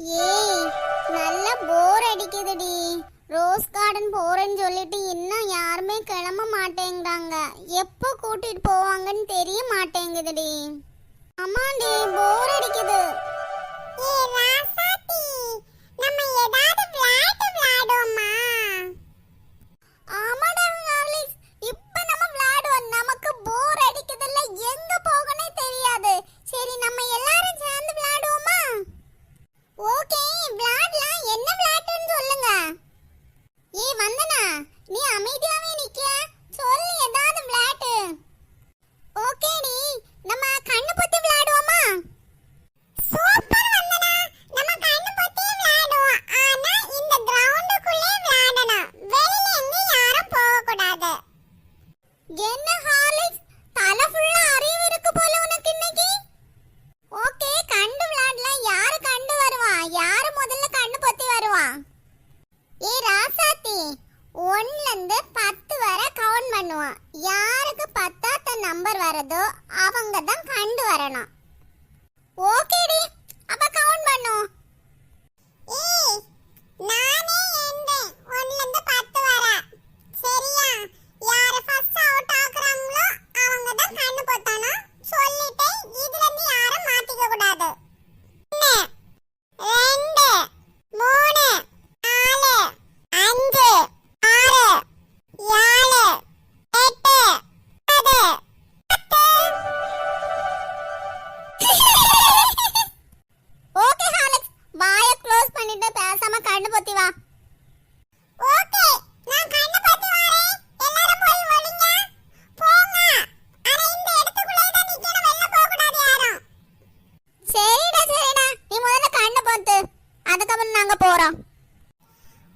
ஏய் நல்ல போர் அடிக்குதுடி. Rose garden போறேன்னு சொல்லிட்டு இன்னும் யாருமே கிளம்ப மாட்டேங்கிறாங்க. எப்போ கூட்டிட்டு போவாங்கன்னு தெரிய மாட்டேங்குதுடி. ஆமாண்டி யாருக்கு பத்தாத்த நம்பர் வரதோ அவங்க தான் கண்டு வரணும். ஓகேடி அப்ப கவுண்ட் பண்ணும். ஏய் நானே எண்ணேன் ஒன்ல இருந்து பத்து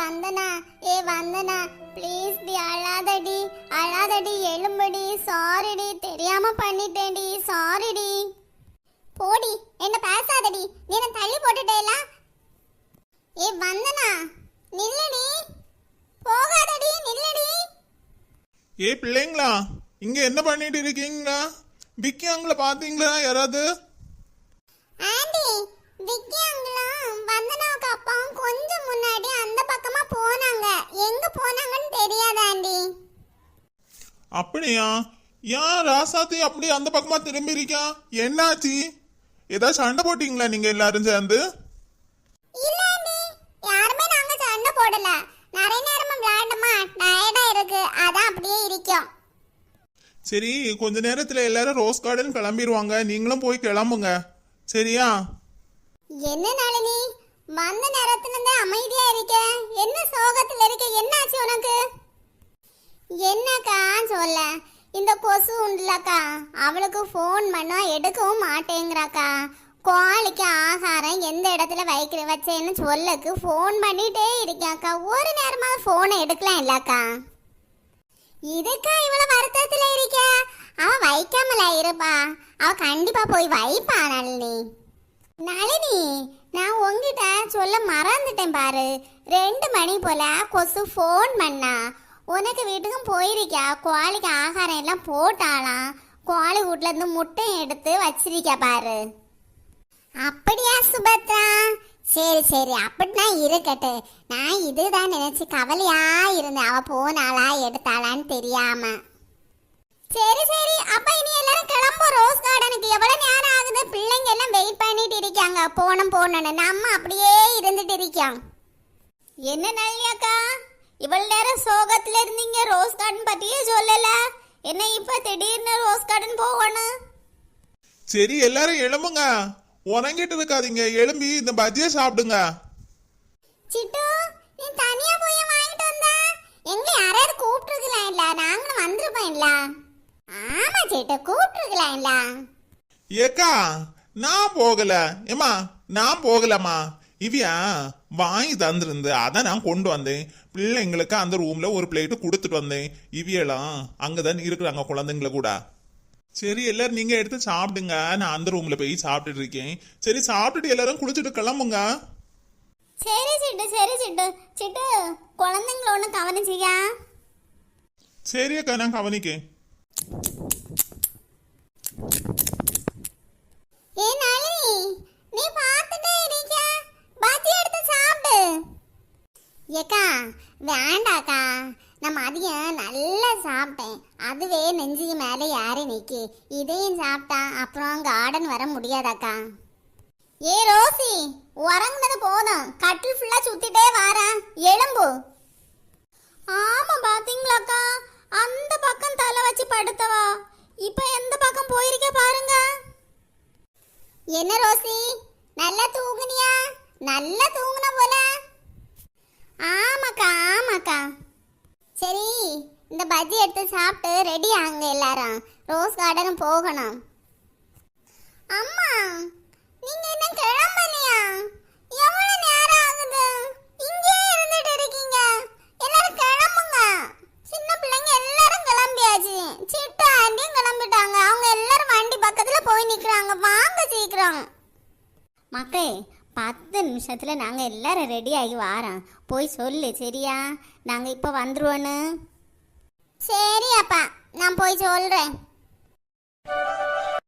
வந்தனா? ஏ வந்தனா? Please D அழாதடி. அழாதடி எலும்படி சாரிடி தெரியாம பண்ணிட்டேன்டி. சாரிடி போடி. என்ன பேசாதடி. நீ என்ன தள்ளி போட்டுட்டேல? ஏ வந்தனா? நில்லுடி. போகாதடி. நில்லுடி. ஏ பிள்ளைங்களா இங்க என்ன பண்ணிட்டு இருக்கீங்களா? விக்கி அங்கள பாத்தீங்களா யாராவது? ஆண்டி விக்கி அங்கிளும் அப்படியா? ஏன் ராசாத்தி அப்படி அந்த பக்கமா திரும்பி இருக்கா என்னாச்சு? ஏதாவது சண்டை போட்டீங்களா நீங்க எல்லாரும் சேர்ந்து? யாருமே நாங்க சண்டை போடல. நிறைய நேரமா விளையாண்டமா டயர்டா இருக்கு. அதான் அப்படியே இருக்கோம். சரி கொஞ்ச நேரத்துல எல்லாரும் ரோஸ் கார்டன் கிளம்பிடுவாங்க நீங்களும் போய் கிளம்புங்க. சரியா? என்ன நளினி? வந்த நேரத்துல இருந்தே அமைதியா இருக்க. என்ன சோகத்துல இருக்க? என்ன ஆச்சு உனக்கு? என்னக்கா சொல்ல? இந்த கொசு உண்டுலக்கா. அவளுக்கு ஃபோன் பண்ணா எடுக்கவும் மாட்டேங்கிறாக்கா. கோழிக்கு ஆகாரம் எந்த இடத்துல வைக்கிற வச்சேன்னு சொல்லக்கு ஃபோன் பண்ணிட்டே இருக்காக்கா ஒரு நேரமாக ஃபோனை எடுக்கலாம் இல்லக்கா. இதுக்கா இவ்வளோ வருத்தத்தில் இருக்க? அவ வைக்காமல இருப்பா. அவ கண்டிப்பா போய் வைப்பா நளினி. நளினி நான் உங்ககிட்ட சொல்ல மறந்துட்டேன் பாரு. ரெண்டு மணி போல கொசு ஃபோன் பண்ணா. உனக்கு வீட்டுக்கும் போயிருக்கா கோழிக்கு ஆகாரம் எல்லாம் போட்டாளாம். கோழி வீட்ல இருந்து முட்டை எடுத்து வச்சிருக்கா பாரு. அப்படியா சுபத்ரா? சரி சரி. அப்படின்னா இருக்கட்டு. நான் இதுதான் நினைச்சு கவலையா இருந்தேன். அவ போனாளா எடுத்தாளான்னு தெரியாம. சரி சரி. அப்ப இனி எல்லாரும் கிளம்பும். ரோஸ் கார்டனுக்கு எவ்வளவு நேரம் ஆகுது? பிள்ளைங்க எல்லாம் வெயிட் பண்ணிட்டு இருக்காங்க. போனோம் போனோன்னு நம்ம அப்படியே இருந்துட்டு இருக்கோம். என்ன நல்லியாக்கா? இவ்வளவு நேரம் சோகத்துல இருந்தீங்க ரோஸ் கார்டன் பத்தியே சொல்லல. என்ன இப்ப திடீர்னு ரோஸ் கார்டன் போகணும்? சரி எல்லாரும் எழும்புங்க. உறங்கிட்டு இருக்காதீங்க. எழும்பி இந்த பஜ்ஜியை சாப்பிடுங்க. சிட்டு நீ தனியா போய் வாங்கிட்டு வந்தா. எங்க யாராவது கூப்பிட்டுருக்கலாம் இல்ல நாங்களும் வந்திருப்போம் இல்ல ஆமா சிட்டு கூப்பிட்டுருக்கலாம் இல்ல ஏக்கா நான் போகல. ஏமா நான் போகலம்மா. இவியா வாங்கி தந்திருந்து அதான் நான் கொண்டு வந்தேன். பிள்ளைங்களுக்கு அந்த ரூம்ல ஒரு பிளேட்டு கொடுத்துட்டு வந்தேன். இவியெல்லாம் அங்கதான் இருக்கிறாங்க குழந்தைங்கள கூட. சரி எல்லாரும் நீங்க எடுத்து சாப்பிடுங்க. நான் அந்த ரூம்ல போய் சாப்பிட்டுட்டு இருக்கேன். சரி சாப்பிட்டுட்டு எல்லாரும் குளிச்சுட்டு கிளம்புங்க. சரி சிட்டு சரி சிட்டு சிட்டு குழந்தைங்கள ஒண்ணு கவனிச்சியா சரி அக்கா நான் கவனிக்கேன். ஏ நளினி நீ பார்த்துட்டே இருக்க பஜ்ஜி எடுத்து சாப்பிடு. ஏக்கா வேண்டாக்கா. நான் மதியம் நல்லா சாப்பிட்டேன். அதுவே நெஞ்சுக்கு மேலே யாரு நிற்கி இதையும் சாப்பிட்டா அப்புறம் கார்டன் வர முடியாதாக்கா? ஏ ரோசி உறங்குனது போதும். கட்டில் ஃபுல்லா சுத்திட்டே வாரேன் எலும்பு ஆமா பார்த்தீங்களாக்கா அந்த பக்கம் தலை வச்சு படுத்தவா. இப்போ எந்த பக்கம் போயிருக்க பாருங்க. என்ன ரோசி? நல்லா தூ நல்லா தூங்குன போல. ஆமாக்கா ஆமாக்கா. சரி இந்த பஜ்ஜி எடுத்து சாப்பிட்டு ரெடி ஆகுங்க எல்லாரும். ரோஸ் கார்டன் போகணும். அம்மா நீங்க என்ன கிளம்பலையா? எவ்வளவு நேரம் ஆகுது? இங்கே இருந்துட்டு இருக்கீங்க. எல்லாரும் கிளம்புங்க. சின்ன பிள்ளைங்க எல்லாரும் கிளம்பியாச்சு. சிட்டு ஆண்டியும் கிளம்பிட்டாங்க. அவங்க எல்லாரும் வண்டி பக்கத்துல போய் நிக்கிறாங்க. வாங்க சீக்கிரம். மக்களே பத்து நிமிஷத்தில் நாங்கள் எல்லாரும் ரெடி ஆகி வாரோம். போய் சொல்லு சரியா? நாங்கள் இப்போ வந்துருவோன்னு. சரி அப்பா நான் போய் சொல்கிறேன்